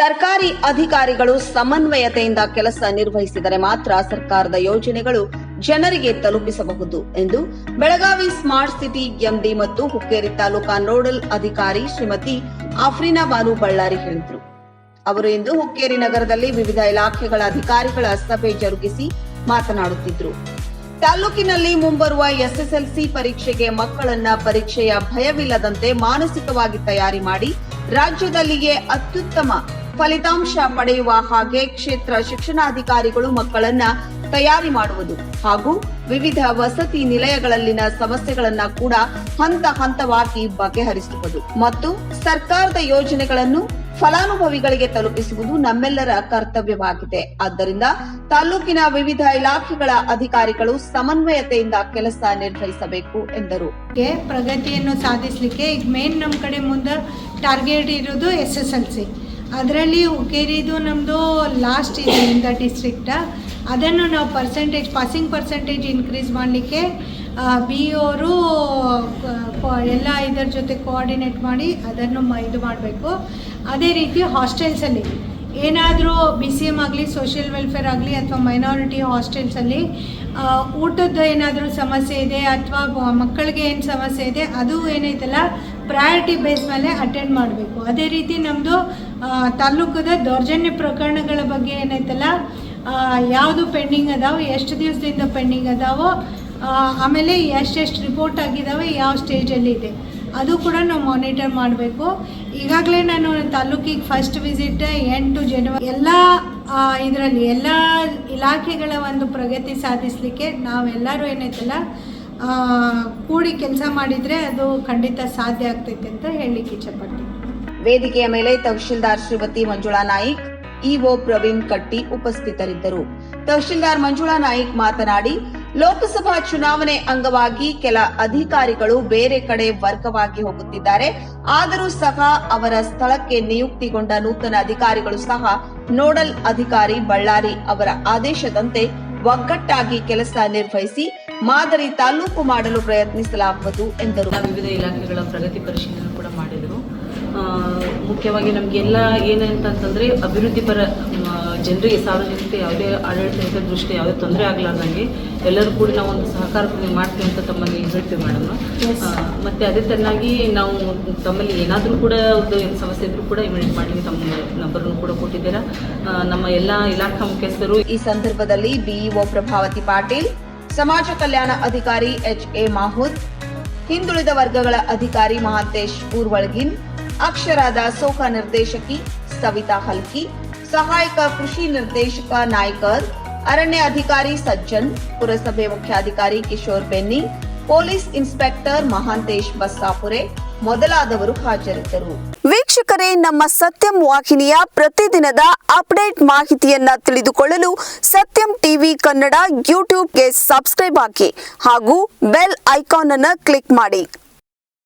ಸರ್ಕಾರಿ ಅಧಿಕಾರಿಗಳು ಸಮನ್ವಯತೆಯಿಂದ ಕೆಲಸ ನಿರ್ವಹಿಸಿದರೆ ಮಾತ್ರ ಸರ್ಕಾರದ ಯೋಜನೆಗಳು ಜನರಿಗೆ ತಲುಪಿಸಬಹುದು ಎಂದು ಬೆಳಗಾವಿ ಸ್ಮಾರ್ಟ್ ಸಿಟಿ ಎಂಡಿ ಮತ್ತು ಹುಕ್ಕೇರಿ ತಾಲೂಕಾ ನೋಡಲ್ ಅಧಿಕಾರಿ ಶ್ರೀಮತಿ ಆಫ್ರಿನಾ ಬಾನು ಬಳ್ಳಾರಿ ಹೇಳಿದರು. ಅವರು ಇಂದು ಹುಕ್ಕೇರಿ ನಗರದಲ್ಲಿ ವಿವಿಧ ಇಲಾಖೆಗಳ ಅಧಿಕಾರಿಗಳ ಸಭೆ ಜರುಗಿಸಿ ಮಾತನಾಡುತ್ತಿದ್ದರು. ತಾಲೂಕಿನಲ್ಲಿ ಮುಂಬರುವ ಎಸ್ಎಸ್ಎಲ್ಸಿ ಪರೀಕ್ಷೆಗೆ ಮಕ್ಕಳನ್ನ ಪರೀಕ್ಷೆಯ ಭಯವಿಲ್ಲದಂತೆ ಮಾನಸಿಕವಾಗಿ ತಯಾರಿ ಮಾಡಿ ರಾಜ್ಯದಲ್ಲಿಯೇ ಅತ್ಯುತ್ತಮ ಫಲಿತಾಂಶ ಪಡೆಯುವ ಹಾಗೆ ಕ್ಷೇತ್ರ ಶಿಕ್ಷಣಾಧಿಕಾರಿಗಳು ಮಕ್ಕಳನ್ನ ತಯಾರಿ ಮಾಡುವುದು ಹಾಗೂ ವಿವಿಧ ವಸತಿ ನಿಲಯಗಳಲ್ಲಿನ ಸಮಸ್ಯೆಗಳನ್ನ ಕೂಡ ಹಂತ ಹಂತವಾಗಿ ಬಗೆಹರಿಸುವುದು ಮತ್ತು ಸರ್ಕಾರದ ಯೋಜನೆಗಳನ್ನು ಫಲಾನುಭವಿಗಳಿಗೆ ತಲುಪಿಸುವುದು ನಮ್ಮೆಲ್ಲರ ಕರ್ತವ್ಯವಾಗಿದೆ. ಆದ್ದರಿಂದ ತಾಲೂಕಿನ ವಿವಿಧ ಇಲಾಖೆಗಳ ಅಧಿಕಾರಿಗಳು ಸಮನ್ವಯತೆಯಿಂದ ಕೆಲಸ ನಿರ್ವಹಿಸಬೇಕು ಎಂದರು. ಪ್ರಗತಿಯನ್ನು ಸಾಧಿಸಲಿಕ್ಕೆ ಈಗ ಮೇನ್ ನಮ್ಮ ಕಡೆ ಮುಂದೆ ಟಾರ್ಗೆಟ್ ಇರೋದು ಎಸ್ ಎಸ್ ಎಲ್ ಸಿ ಅದರಲ್ಲಿ ಹುಕ್ಕೇರಿದು ನಮ್ಮದು ಲಾಸ್ಟ್ ಇದೆ ಇಂಥ ಡಿಸ್ಟ್ರಿಕ್ಟ ಅದನ್ನು ನಾವು ಪರ್ಸೆಂಟೇಜ್ ಪಾಸಿಂಗ್ ಪರ್ಸೆಂಟೇಜ್ ಇನ್ಕ್ರೀಸ್ ಮಾಡಲಿಕ್ಕೆ ಬಿ ಅವರು ಎಲ್ಲ ಇದರ ಜೊತೆ ಕೋಆರ್ಡಿನೇಟ್ ಮಾಡಿ ಅದನ್ನು ಇದು ಮಾಡಬೇಕು. ಅದೇ ರೀತಿ ಹಾಸ್ಟೆಲ್ಸಲ್ಲಿ ಏನಾದರೂ ಬಿ ಸಿ ಎಂ ಆಗಲಿ ಸೋಷಿಯಲ್ ವೆಲ್ಫೇರ್ ಆಗಲಿ ಅಥವಾ ಮೈನಾರಿಟಿ ಹಾಸ್ಟೆಲ್ಸಲ್ಲಿ ಊಟದ ಏನಾದರೂ ಸಮಸ್ಯೆ ಇದೆ ಅಥವಾ ಮಕ್ಕಳಿಗೆ ಏನು ಸಮಸ್ಯೆ ಇದೆ, ಅದು ಏನೈತಲ್ಲ ಪ್ರಯಾರಿಟಿ ಬೇಸ್ ಮೇಲೆ ಅಟೆಂಡ್ ಮಾಡಬೇಕು. ಅದೇ ರೀತಿ ನಮ್ಮದು ತಾಲೂಕದ ದೌರ್ಜನ್ಯ ಪ್ರಕರಣಗಳ ಬಗ್ಗೆ ಏನೈತಲ್ಲ ಯಾವುದು ಪೆಂಡಿಂಗ್ ಅದಾವೆ, ಎಷ್ಟು ದಿವಸದಿಂದ ಪೆಂಡಿಂಗ್ ಅದಾವೋ ಆಮೇಲೆ ಎಷ್ಟೆಷ್ಟು ರಿಪೋರ್ಟ್ ಆಗಿದ್ದಾವೆ ಯಾವ ಸ್ಟೇಜಲ್ಲಿ ಇದೆ. ಅದು ಕೂಡ ನಾವು ಮಾನಿಟರ್ ಮಾಡಬೇಕು. ಈಗಾಗಲೇ ನಾನು ತಾಲೂಕಿಗೆ ಫಸ್ಟ್ ವಿಸಿಟ್ ಎಂಟು ಜನವರಿ ಎಲ್ಲ ಇದರಲ್ಲಿ ಎಲ್ಲ ಇಲಾಖೆಗಳ ಒಂದು ಪ್ರಗತಿ ಸಾಧಿಸಲಿಕ್ಕೆ ನಾವೆಲ್ಲರೂ ಏನೈತಲ್ಲ ಕೂಡಿ ಕೆಲಸ ಮಾಡಿದರೆ ಅದು ಖಂಡಿತ ಸಾಧ್ಯ ಆಗ್ತೈತೆ ಅಂತ ಹೇಳಲಿಕ್ಕೆ ಇಚ್ಛಪಡ್ತೀನಿ ವೇದಿಕೆಯ ಮೇಲೆ ತಹಶೀಲ್ದಾರ್ ಶ್ರೀಮತಿ ಮಂಜುಳಾ ನಾಯಿಕ್, ಇಒ ಪ್ರವೀಣ್ ಕಟ್ಟಿ ಉಪಸ್ಥಿತರಿದ್ದರು. ತಹಶೀಲ್ದಾರ್ ಮಂಜುಳಾ ನಾಯ್ಕ್ ಮಾತನಾಡಿ ಲೋಕಸಭಾ ಚುನಾವಣೆ ಅಂಗವಾಗಿ ಕೆಲ ಅಧಿಕಾರಿಗಳು ಬೇರೆ ಕಡೆ ವರ್ಗವಾಗಿ ಹೋಗುತ್ತಿದ್ದಾರೆ. ಆದರೂ ಸಹ ಅವರ ಸ್ಥಳಕ್ಕೆ ನಿಯುಕ್ತಿಗೊಂಡ ನೂತನ ಅಧಿಕಾರಿಗಳು ಸಹ ನೋಡಲ್ ಅಧಿಕಾರಿ ಬಳ್ಳಾರಿ ಅವರ ಆದೇಶದಂತೆ ಒಗ್ಗಟ್ಟಾಗಿ ಕೆಲಸ ನಿರ್ವಹಿಸಿ ಮಾದರಿ ತಾಲೂಕು ಮಾಡಲು ಪ್ರಯತ್ನಿಸಲಾಗುವುದು ಎಂದರು. ವಿವಿಧ ಇಲಾಖೆಗಳ ಪ್ರಗತಿ ಪರಿಶೀಲನೆ ಕೂಡ ಮಾಡಿದರು. ಮುಖ್ಯವಾಗಿ ನಮಗೆಲ್ಲ ಅಭಿವೃದ್ಧಿ ಪರ ಮ, ಜನರಿಗೆ ಸಾರ್ವಜನಿಕ ಯಾವುದೇ ಆಡಳಿತದ ದೃಷ್ಟಿ ಯಾವುದೇ ತೊಂದರೆ ಆಗಲಾರ್ದಂಗೆ ಎಲ್ಲರೂ ಕೂಡ ನಾವು ಒಂದು ಸಹಕಾರ ಮಾಡ್ತೀವಿ ಅಂತ ತಮ್ಮಲ್ಲಿ ಹೇಳ್ತೀವಿ ಮೇಡಮ್. ಮತ್ತು ಅದೇ ತನ್ನಾಗಿ ನಾವು ತಮ್ಮಲ್ಲಿ ಏನಾದರೂ ಕೂಡ ಒಂದು ಏನು ಸಮಸ್ಯೆ ಇದ್ರೂ ಕೂಡ ಇಮಿಡಿಯೇಟ್ ಮಾಡಲಿಕ್ಕೆ ತಮ್ಮ ನಂಬರನ್ನು ಕೂಡ ಕೊಟ್ಟಿದ್ದೀರಾ. ನಮ್ಮ ಎಲ್ಲ ಇಲಾಖಾ ಮುಖ್ಯಸ್ಥರು ಈ ಸಂದರ್ಭದಲ್ಲಿ ಬಿಇಒ ಪ್ರಭಾವತಿ ಪಾಟೀಲ್ ಸಮಾಜ ಕಲ್ಯಾಣ ಅಧಿಕಾರಿ ಎಚ್ ಎ ಮಾಹುದ್ ಹಿಂದುಳಿದ ವರ್ಗಗಳ ಅಧಿಕಾರಿ ಮಹಾಂತೇಶ್ ಊರ್ವಳ್ಗಿನ್ ಅಕ್ಷರಾದ ಸೋಖ ನಿರ್ದೇಶಕಿ ಸವಿತಾ ಹಲ್ಕಿ ಸಹಾಯಕ ಕೃಷಿ ನಿರ್ದೇಶಕ ನಾಯ್ಕರ್, ಅರಣ್ಯ ಅಧಿಕಾರಿ ಸಜ್ಜನ್, ಪುರಸಭೆ ಮುಖ್ಯಾಧಿಕಾರಿ ಕಿಶೋರ್ ಬೆನ್ನಿ, ಪೊಲೀಸ್ ಇನ್ಸ್ಪೆಕ್ಟರ್ ಮಹಾಂತೇಶ್ ಬಸ್ಸಾಪುರೆ ಮೊದಲಾದವರು ಹಾಜರಿದ್ದರು. ವೀಕ್ಷಕರೇ, ನಮ್ಮ ಸತ್ಯಂ ವಾಹಿನಿಯ ಪ್ರತಿದಿನದ ಅಪ್ಡೇಟ್ ಮಾಹಿತಿಯನ್ನ ತಿಳಿದುಕೊಳ್ಳಲು ಸತ್ಯಂ ಟಿವಿ ಕನ್ನಡ ಯೂಟ್ಯೂಬ್ಗೆ ಸಬ್ಸ್ಕ್ರೈಬ್ ಆಗಿ ಹಾಗೂ ಬೆಲ್ ಐಕಾನ್ ಅನ್ನು ಕ್ಲಿಕ್ ಮಾಡಿ.